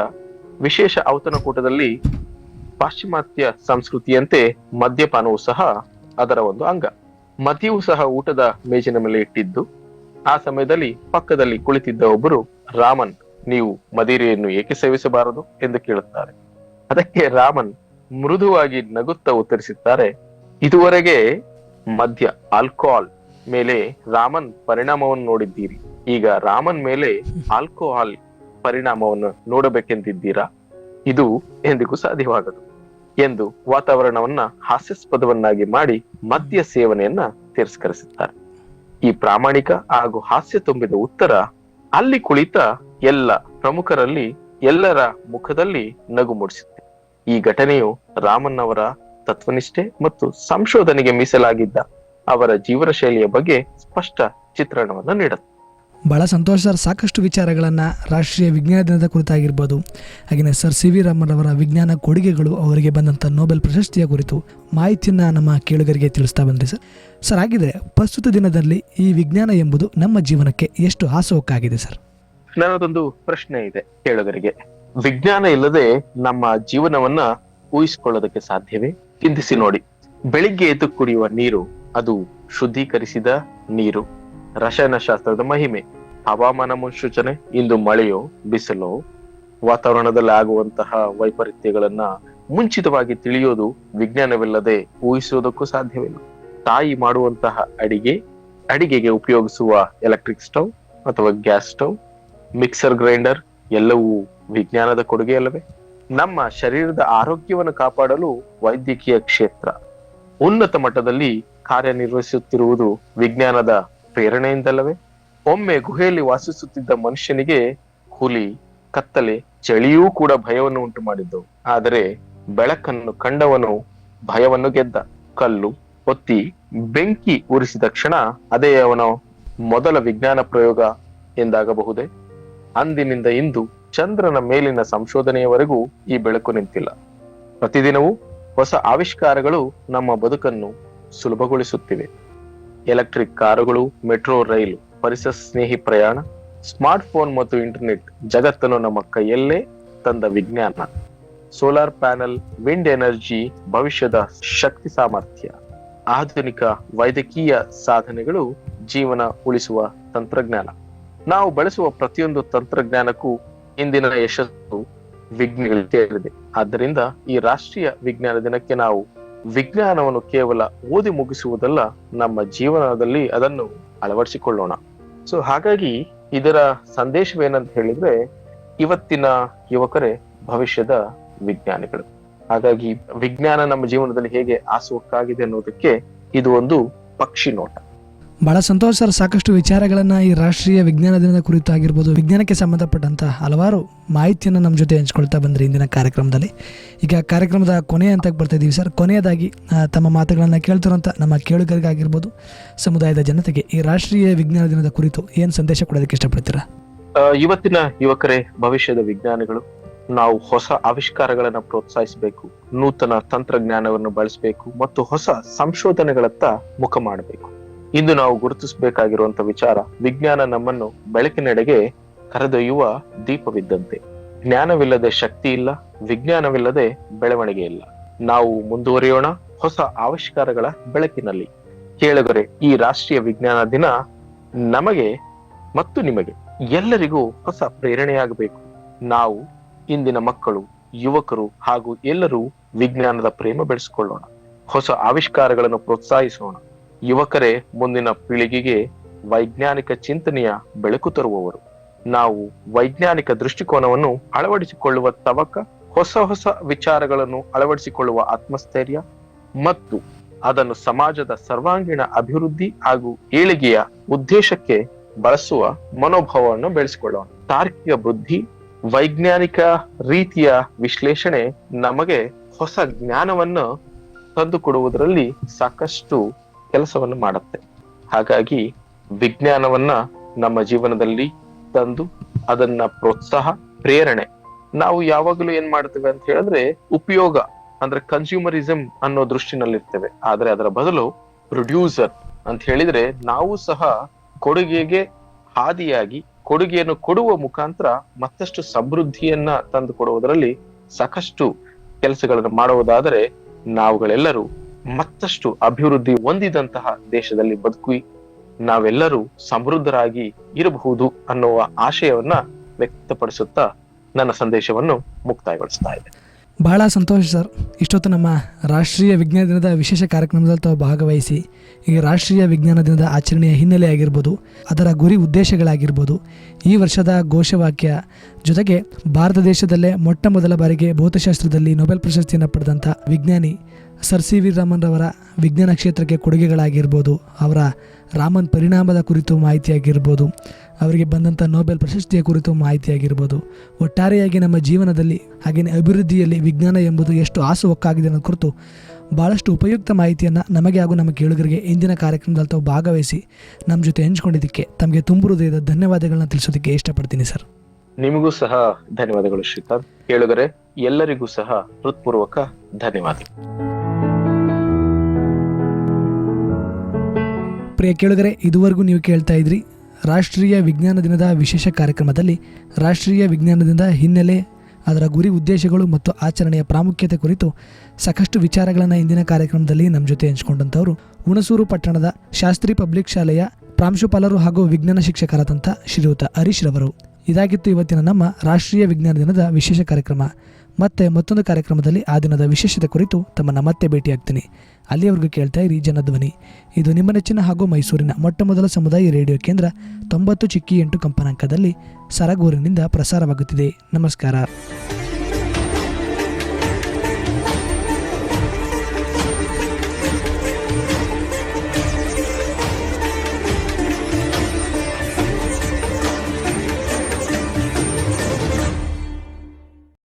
ವಿಶೇಷ ಔತಣಕೂಟದಲ್ಲಿ ಪಾಶ್ಚಿಮಾತ್ಯ ಸಂಸ್ಕೃತಿಯಂತೆ ಮದ್ಯಪಾನವು ಸಹ ಅದರ ಒಂದು ಅಂಗ. ಮದ್ಯವು ಸಹ ಊಟದ ಮೇಜಿನ ಮೇಲೆ ಇಟ್ಟಿದ್ದು, ಆ ಸಮಯದಲ್ಲಿ ಪಕ್ಕದಲ್ಲಿ ಕುಳಿತಿದ್ದ ಒಬ್ಬರು, ರಾಮನ್, ನೀವು ಮದಿರೆಯನ್ನು ಏಕೆ ಸೇವಿಸಬಾರದು? ಎಂದು ಕೇಳುತ್ತಾರೆ. ಅದಕ್ಕೆ ರಾಮನ್ ಮೃದುವಾಗಿ ನಗುತ್ತಾ ಉತ್ತರಿಸುತ್ತಾರೆ, ಇದುವರೆಗೆ ಮದ್ಯ ಆಲ್ಕೋಹಾಲ್ ಮೇಲೆ ರಾಮನ್ ಪರಿಣಾಮವನ್ನು ನೋಡಿದ್ದೀರಿ. ಈಗ ರಾಮನ್ ಮೇಲೆ ಆಲ್ಕೋಹಾಲ್ ಪರಿಣಾಮವನ್ನು ನೋಡಬೇಕೆಂದಿದ್ದೀರಾ? ಇದು ಎಂದಿಗೂ ಸಾಧ್ಯವಾಗದು ಎಂದು ವಾತಾವರಣವನ್ನ ಹಾಸ್ಯಾಸ್ಪದವನ್ನಾಗಿ ಮಾಡಿ ಮದ್ಯ ಸೇವನೆಯನ್ನ ತಿರಸ್ಕರಿಸುತ್ತಾರೆ. ಈ ಪ್ರಾಮಾಣಿಕ ಹಾಗೂ ಹಾಸ್ಯ ತುಂಬಿದ ಉತ್ತರ ಅಲ್ಲಿ ಕುಳಿತ ಎಲ್ಲ ಪ್ರಮುಖರಲ್ಲಿ ಎಲ್ಲರ ಮುಖದಲ್ಲಿ ನಗು ಮೂಡಿಸುತ್ತೆ. ಈ ಘಟನೆಯು ರಾಮನ್ ಅವರ ತತ್ವನಿಷ್ಠೆ ಮತ್ತು ಸಂಶೋಧನೆಗೆ ಮೀಸಲಾಗಿದ್ದ ಅವರ ಜೀವನ ಶೈಲಿಯ ಬಗ್ಗೆ ಸ್ಪಷ್ಟ ಚಿತ್ರಣವನ್ನು ನೀಡುತ್ತೆ ಭಾಳ ಸಂತೋಷ ಸರ್. ಸಾಕಷ್ಟು ವಿಚಾರಗಳನ್ನು ರಾಷ್ಟ್ರೀಯ ವಿಜ್ಞಾನ ದಿನದ ಕುರಿತಾಗಿರ್ಬೋದು ಹಾಗೆಯೇ ಸರ್ ಸಿ ವಿ ರಾಮನ್ ಅವರ ವಿಜ್ಞಾನ ಕೊಡುಗೆಗಳು ಅವರಿಗೆ ಬಂದಂಥ ನೊಬೆಲ್ ಪ್ರಶಸ್ತಿಯ ಕುರಿತು ಮಾಹಿತಿಯನ್ನು ನಮ್ಮ ಕೇಳುಗರಿಗೆ ತಿಳಿಸ್ತಾ ಬಂದ್ರಿ ಸರ್. ಸರ್ ಆಗಿದೆ ಪ್ರಸ್ತುತ ದಿನದಲ್ಲಿ ಈ ವಿಜ್ಞಾನ ಎಂಬುದು ನಮ್ಮ ಜೀವನಕ್ಕೆ ಎಷ್ಟು ಹಾಸೋಕಾಗಿದೆ ಸರ್? ನನ್ನದೊಂದು ಪ್ರಶ್ನೆ ಇದೆ ಕೇಳುಗರಿಗೆ. ವಿಜ್ಞಾನ ಇಲ್ಲದೆ ನಮ್ಮ ಜೀವನವನ್ನ ಊಹಿಸಿಕೊಳ್ಳೋದಕ್ಕೆ ಸಾಧ್ಯವೇ? ಚಿಂತಿಸಿ ನೋಡಿ. ಬೆಳಿಗ್ಗೆ ಎದ್ದು ಕುಡಿಯುವ ನೀರು, ಅದು ಶುದ್ಧೀಕರಿಸಿದ ನೀರು. ರಸಾಯನಶಾಸ್ತ್ರದ ಮಹಿಮೆ. ಹವಾಮಾನ ಮುನ್ಸೂಚನೆ, ಇಂದು ಮಳೆಯೋ, ಬಿಸಿಲೋ, ವಾತಾವರಣದಲ್ಲಿ ಆಗುವಂತಹ ವೈಪರೀತ್ಯಗಳನ್ನ ಮುಂಚಿತವಾಗಿ ತಿಳಿಯೋದು ವಿಜ್ಞಾನವಿಲ್ಲದೆ ಊಹಿಸುವುದಕ್ಕೂ ಸಾಧ್ಯವಿಲ್ಲ. ತಾಯಿ ಮಾಡುವಂತಹ ಅಡಿಗೆ, ಅಡಿಗೆಗೆ ಉಪಯೋಗಿಸುವ ಎಲೆಕ್ಟ್ರಿಕ್ ಸ್ಟವ್ ಅಥವಾ ಗ್ಯಾಸ್ ಸ್ಟವ್, ಮಿಕ್ಸರ್ ಗ್ರೈಂಡರ್, ಎಲ್ಲವೂ ವಿಜ್ಞಾನದ ಕೊಡುಗೆ ಅಲ್ಲವೇ? ನಮ್ಮ ಶರೀರದ ಆರೋಗ್ಯವನ್ನು ಕಾಪಾಡಲು ವೈದ್ಯಕೀಯ ಕ್ಷೇತ್ರ. ಉನ್ನತ ಮಟ್ಟದಲ್ಲಿ ಕಾರ್ಯನಿರ್ವಹಿಸುತ್ತಿರುವುದು ವಿಜ್ಞಾನದ ಪ್ರೇರಣೆಯಿಂದಲ್ಲವೇ? ಒಮ್ಮೆ ಗುಹೆಯಲ್ಲಿ ವಾಸಿಸುತ್ತಿದ್ದ ಮನುಷ್ಯನಿಗೆ ಹುಲಿ, ಕತ್ತಲೆ, ಚಳಿಯೂ ಕೂಡ ಭಯವನ್ನು ಉಂಟು ಮಾಡಿದ್ದವು ಆದರೆ ಬೆಳಕನ್ನು ಕಂಡವನು ಭಯವನ್ನು ಗೆದ್ದ. ಕಲ್ಲು, ಒತ್ತಿ, ಬೆಂಕಿ ಉರಿಸಿದ ಕ್ಷಣ ಅದೇ ಅವನ ಮೊದಲ ವಿಜ್ಞಾನ ಪ್ರಯೋಗ ಎಂದಾಗಬಹುದೇ? ಅಂದಿನಿಂದ ಇಂದು ಚಂದ್ರನ ಮೇಲಿನ ಸಂಶೋಧನೆಯವರೆಗೂ ಈ ಬೆಳಕು ನಿಂತಿಲ್ಲ. ಪ್ರತಿದಿನವೂ ಹೊಸ ಆವಿಷ್ಕಾರಗಳು ನಮ್ಮ ಬದುಕನ್ನು ಸುಲಭಗೊಳಿಸುತ್ತಿವೆ. ಎಲೆಕ್ಟ್ರಿಕ್ ಕಾರುಗಳು, ಮೆಟ್ರೋ ರೈಲು, ಪರಿಸರ ಸ್ನೇಹಿ ಪ್ರಯಾಣ ಸ್ಮಾರ್ಟ್ ಫೋನ್ ಮತ್ತು ಇಂಟರ್ನೆಟ್ ಜಗತ್ತನ್ನು ನಮ್ಮ ಕೈಯಲ್ಲೇ ತಂದ ವಿಜ್ಞಾನ. ಸೋಲಾರ್ ಪ್ಯಾನೆಲ್, ವಿಂಡ್ ಎನರ್ಜಿ, ಭವಿಷ್ಯದ ಶಕ್ತಿ ಸಾಮರ್ಥ್ಯ, ಆಧುನಿಕ ವೈದ್ಯಕೀಯ ಸಾಧನೆಗಳು ಜೀವನ ಉಳಿಸುವ ತಂತ್ರಜ್ಞಾನ. ನಾವು ಬಳಸುವ ಪ್ರತಿಯೊಂದು ತಂತ್ರಜ್ಞಾನಕ್ಕೂ ಇಂದಿನ ಯಶಸ್ಸು ವಿಜ್ಞಾನ ಸೇರಿದೆ ಆದ್ದರಿಂದ ಈ ರಾಷ್ಟ್ರೀಯ ವಿಜ್ಞಾನ ದಿನಕ್ಕೆ ನಾವು ವಿಜ್ಞಾನವನ್ನು ಕೇವಲ ಓದಿ ಮುಗಿಸುವುದಲ್ಲ, ನಮ್ಮ ಜೀವನದಲ್ಲಿ ಅದನ್ನು ಅಳವಡಿಸಿಕೊಳ್ಳೋಣ. ಸೊ ಹಾಗಾಗಿ ಇದರ ಸಂದೇಶವೇನಂತ ಹೇಳಿದ್ರೆ, ಇವತ್ತಿನ ಯುವಕರೇ ಭವಿಷ್ಯದ ವಿಜ್ಞಾನಿಗಳು. ಹಾಗಾಗಿ ವಿಜ್ಞಾನ ನಮ್ಮ ಜೀವನದಲ್ಲಿ ಹೇಗೆ ಆಸುವಕ್ಕಾಗಿದೆ ಅನ್ನೋದಕ್ಕೆ ಇದು ಒಂದು ಪಕ್ಷಿ ನೋಟ. ಭಾಳ ಸಂತೋಷ ಸರ್ ಸಾಕಷ್ಟು ವಿಚಾರಗಳನ್ನು ಈ ರಾಷ್ಟ್ರೀಯ ವಿಜ್ಞಾನ ದಿನದ ಕುರಿತಾಗಿರ್ಬೋದು ವಿಜ್ಞಾನಕ್ಕೆ ಸಂಬಂಧಪಟ್ಟಂಥ ಹಲವಾರು ಮಾಹಿತಿಯನ್ನು ನಮ್ಮ ಜೊತೆ ಹಂಚ್ಕೊಳ್ತಾ ಬಂದ್ರಿ ಇಂದಿನ ಕಾರ್ಯಕ್ರಮದಲ್ಲಿ. ಈಗ ಕಾರ್ಯಕ್ರಮದ ಕೊನೆಯ ಹಂತಕ್ಕೆ ಬರ್ತಾ ಇದ್ದೀವಿ ಸರ್. ಕೊನೆಯದಾಗಿ ತಮ್ಮ ಮಾತುಗಳನ್ನು ಕೇಳ್ತಿರೋಂಥ ನಮ್ಮ ಕೇಳುಗರಿಗಾಗಿರ್ಬೋದು, ಸಮುದಾಯದ ಜನತೆಗೆ ಈ ರಾಷ್ಟ್ರೀಯ ವಿಜ್ಞಾನ ದಿನದ ಕುರಿತು ಏನು ಸಂದೇಶ ಕೊಡೋದಕ್ಕೆ ಇಷ್ಟಪಡ್ತೀರಾ? ಇವತ್ತಿನ ಯುವಕರೇ, ಭವಿಷ್ಯದ ವಿಜ್ಞಾನಿಗಳು, ನಾವು ಹೊಸ ಆವಿಷ್ಕಾರಗಳನ್ನು ಪ್ರೋತ್ಸಾಹಿಸಬೇಕು, ನೂತನ ತಂತ್ರಜ್ಞಾನವನ್ನು ಬಳಸಬೇಕು, ಮತ್ತು ಹೊಸ ಸಂಶೋಧನೆಗಳತ್ತ ಮುಖ ಮಾಡಬೇಕು. ಇಂದು ನಾವು ಗುರುತಿಸಬೇಕಾಗಿರುವಂತ ವಿಚಾರ, ವಿಜ್ಞಾನ ನಮ್ಮನ್ನು ಬೆಳಕಿನೆಡೆಗೆ ಕರೆದೊಯ್ಯುವ ದೀಪವಿದ್ದಂತೆ. ಜ್ಞಾನವಿಲ್ಲದೆ ಶಕ್ತಿ ಇಲ್ಲ, ವಿಜ್ಞಾನವಿಲ್ಲದೆ ಬೆಳವಣಿಗೆ ಇಲ್ಲ. ನಾವು ಮುಂದುವರಿಯೋಣ, ಹೊಸ ಆವಿಷ್ಕಾರಗಳ ಬೆಳಕಿನಲ್ಲಿ. ಕೇಳುಗರೆ, ಈ ರಾಷ್ಟ್ರೀಯ ವಿಜ್ಞಾನ ದಿನ ನಮಗೆ ಮತ್ತು ನಿಮಗೆ ಎಲ್ಲರಿಗೂ ಹೊಸ ಪ್ರೇರಣೆಯಾಗಬೇಕು. ನಾವು, ಇಂದಿನ ಮಕ್ಕಳು, ಯುವಕರು ಹಾಗೂ ಎಲ್ಲರೂ ವಿಜ್ಞಾನದ ಪ್ರೇಮ ಬೆಳೆಸಿಕೊಳ್ಳೋಣ. ಹೊಸ ಆವಿಷ್ಕಾರಗಳನ್ನು ಪ್ರೋತ್ಸಾಹಿಸೋಣ. ಯುವಕರೇ, ಮುಂದಿನ ಪೀಳಿಗೆಗೆ ವೈಜ್ಞಾನಿಕ ಚಿಂತನೆಯ ಬೆಳಕು ತರುವವರು. ನಾವು ವೈಜ್ಞಾನಿಕ ದೃಷ್ಟಿಕೋನವನ್ನು ಅಳವಡಿಸಿಕೊಳ್ಳುವ ತವಕ, ಹೊಸ ಹೊಸ ವಿಚಾರಗಳನ್ನು ಅಳವಡಿಸಿಕೊಳ್ಳುವ ಆತ್ಮಸ್ಥೈರ್ಯ ಮತ್ತು ಅದನ್ನು ಸಮಾಜದ ಸರ್ವಾಂಗೀಣ ಅಭಿವೃದ್ಧಿ ಹಾಗೂ ಏಳಿಗೆಯ ಉದ್ದೇಶಕ್ಕೆ ಬಳಸುವ ಮನೋಭಾವವನ್ನು ಬೆಳೆಸಿಕೊಳ್ಳೋಣ. ತಾರ್ಕಿಕ ಬುದ್ಧಿ, ವೈಜ್ಞಾನಿಕ ರೀತಿಯ ವಿಶ್ಲೇಷಣೆ ನಮಗೆ ಹೊಸ ಜ್ಞಾನವನ್ನು ತಂದುಕೊಡುವುದರಲ್ಲಿ ಸಾಕಷ್ಟು ಕೆಲಸವನ್ನು ಮಾಡುತ್ತೆ. ಹಾಗಾಗಿ ವಿಜ್ಞಾನವನ್ನ ನಮ್ಮ ಜೀವನದಲ್ಲಿ ತಂದು ಅದನ್ನ ಪ್ರೋತ್ಸಾಹ, ಪ್ರೇರಣೆ ನಾವು ಯಾವಾಗಲೂ ಏನ್ ಮಾಡ್ತೇವೆ ಅಂತ ಹೇಳಿದ್ರೆ ಉಪಯೋಗ ಅಂದ್ರೆ ಕನ್ಸ್ಯೂಮರಿಸಂ ಅನ್ನೋ ದೃಷ್ಟಿನಲ್ಲಿರ್ತೇವೆ. ಆದ್ರೆ ಅದರ ಬದಲು ಪ್ರೊಡ್ಯೂಸರ್ ಅಂತ ಹೇಳಿದ್ರೆ ನಾವು ಸಹ ಕೊಡುಗೆಗೆ ಹಾದಿಯಾಗಿ ಕೊಡುಗೆಯನ್ನು ಕೊಡುವ ಮುಖಾಂತರ ಮತ್ತಷ್ಟು ಸಮೃದ್ಧಿಯನ್ನ ತಂದು ಕೊಡುವುದರಲ್ಲಿ ಸಾಕಷ್ಟು ಕೆಲಸಗಳನ್ನು ಮಾಡುವುದಾದರೆ ನಾವುಗಳೆಲ್ಲರೂ ಮತ್ತಷ್ಟು ಅಭಿವೃದ್ಧಿ ಹೊಂದಿದಂತಹ ದೇಶದಲ್ಲಿ ಬದುಕಿ ನಾವೆಲ್ಲರೂ ಸಮೃದ್ಧರಾಗಿ ಇರಬಹುದು ಅನ್ನುವ ಆಶಯವನ್ನ ವ್ಯಕ್ತಪಡಿಸುತ್ತಾ ನನ್ನ ಸಂದೇಶವನ್ನು ಮುಕ್ತಾಯಗೊಳಿಸ್ತಾ ಇದೆ ಬಹಳ ಸಂತೋಷ ಸರ್. ಇಷ್ಟೊತ್ತು ನಮ್ಮ ರಾಷ್ಟ್ರೀಯ ವಿಜ್ಞಾನ ದಿನದ ವಿಶೇಷ ಕಾರ್ಯಕ್ರಮದಲ್ಲಿ ತಾವು ಭಾಗವಹಿಸಿ, ಈ ರಾಷ್ಟ್ರೀಯ ವಿಜ್ಞಾನ ದಿನದ ಆಚರಣೆಯ ಹಿನ್ನೆಲೆ ಆಗಿರ್ಬೋದು, ಅದರ ಗುರಿ ಉದ್ದೇಶಗಳಾಗಿರ್ಬೋದು, ಈ ವರ್ಷದ ಘೋಷವಾಕ್ಯ ಜೊತೆಗೆ ಭಾರತ ದೇಶದಲ್ಲೇ ಮೊಟ್ಟ ಮೊದಲ ಬಾರಿಗೆ ಭೌತಶಾಸ್ತ್ರದಲ್ಲಿ ನೊಬೆಲ್ ಪ್ರಶಸ್ತಿಯನ್ನು ಪಡೆದಂಥ ವಿಜ್ಞಾನಿ ಸರ್ ಸಿ ವಿ ರಾಮನ್ ರವರ ವಿಜ್ಞಾನ ಕ್ಷೇತ್ರಕ್ಕೆ ಕೊಡುಗೆಗಳಾಗಿರ್ಬೋದು, ಅವರ ರಾಮನ್ ಪರಿಣಾಮದ ಕುರಿತು ಮಾಹಿತಿಯಾಗಿರ್ಬೋದು, ಅವರಿಗೆ ಬಂದಂಥ ನೋಬೆಲ್ ಪ್ರಶಸ್ತಿಯ ಕುರಿತು ಮಾಹಿತಿಯಾಗಿರ್ಬೋದು. ಒಟ್ಟಾರೆಯಾಗಿ ನಮ್ಮ ಜೀವನದಲ್ಲಿ ಹಾಗೆಯೇ ಅಭಿವೃದ್ಧಿಯಲ್ಲಿ ವಿಜ್ಞಾನ ಎಂಬುದು ಎಷ್ಟು ಆಸುವಕ್ಕಾಗಿದೆ ಅನ್ನೋ ಕುರಿತು ಭಾಳಷ್ಟು ಉಪಯುಕ್ತ ಮಾಹಿತಿಯನ್ನು ನಮಗೆ ಹಾಗೂ ನಮ್ಮ ಕೇಳುಗರಿಗೆ ಇಂದಿನ ಕಾರ್ಯಕ್ರಮದಲ್ಲಿ ತಾವು ಭಾಗವಹಿಸಿ ನಮ್ಮ ಜೊತೆ ಹಂಚ್ಕೊಂಡಿದ್ದಕ್ಕೆ ತಮಗೆ ತುಂಬು ಹೃದಯದ ಧನ್ಯವಾದಗಳನ್ನ ತಿಳಿಸೋದಕ್ಕೆ ಇಷ್ಟಪಡ್ತೀನಿ ಸರ್. ನಿಮಗೂ ಸಹ ಧನ್ಯವಾದಗಳು ಶ್ರೀಕಾಂತ್. ಕೇಳುಗರೆ ಎಲ್ಲರಿಗೂ ಸಹ ಹೃತ್ಪೂರ್ವಕ ಧನ್ಯವಾದ. ಪ್ರಿಯ ಕೇಳಿದರೆ ಇದುವರೆಗೂ ನೀವು ಕೇಳ್ತಾ ಇದ್ರಿ ರಾಷ್ಟ್ರೀಯ ವಿಜ್ಞಾನ ದಿನದ ವಿಶೇಷ ಕಾರ್ಯಕ್ರಮದಲ್ಲಿ ರಾಷ್ಟ್ರೀಯ ವಿಜ್ಞಾನ ದಿನದ ಹಿನ್ನೆಲೆ, ಅದರ ಗುರಿ ಉದ್ದೇಶಗಳು ಮತ್ತು ಆಚರಣೆಯ ಪ್ರಾಮುಖ್ಯತೆ ಕುರಿತು ಸಾಕಷ್ಟು ವಿಚಾರಗಳನ್ನು ಇಂದಿನ ಕಾರ್ಯಕ್ರಮದಲ್ಲಿ ನಮ್ಮ ಜೊತೆ ಹಂಚಿಕೊಂಡಂಥವರು ಹುಣಸೂರು ಪಟ್ಟಣದ ಶಾಸ್ತ್ರಿ ಪಬ್ಲಿಕ್ ಶಾಲೆಯ ಪ್ರಾಂಶುಪಾಲರು ಹಾಗೂ ವಿಜ್ಞಾನ ಶಿಕ್ಷಕರಾದಂಥ ಶ್ರೀಯುತ ಹರೀಶ್ ರವರು. ಇದಾಗಿತ್ತು ಇವತ್ತಿನ ನಮ್ಮ ರಾಷ್ಟ್ರೀಯ ವಿಜ್ಞಾನ ದಿನದ ವಿಶೇಷ ಕಾರ್ಯಕ್ರಮ. ಮತ್ತೆ ಮತ್ತೊಂದು ಕಾರ್ಯಕ್ರಮದಲ್ಲಿ ಆ ದಿನದ ವಿಶೇಷತೆ ಕುರಿತು ತಮ್ಮನ್ನು ಮತ್ತೆ ಭೇಟಿಯಾಗ್ತೀನಿ. ಅಲ್ಲಿಯವರೆಗೂ ಕೇಳ್ತಾ ಇರಿ ಜನಧ್ವನಿ ಇದು ನಿಮ್ಮ ನೆಚ್ಚಿನ ಹಾಗೂ ಮೈಸೂರಿನ ಮೊಟ್ಟಮೊದಲ ಸಮುದಾಯ ರೇಡಿಯೋ ಕೇಂದ್ರ ತೊಂಬತ್ತು ಚಿಕ್ಕಿ ಎಂಟು ಕಂಪನಾಂಕದಲ್ಲಿ ಸರಗೂರಿನಿಂದ ಪ್ರಸಾರವಾಗುತ್ತಿದೆ. ನಮಸ್ಕಾರ.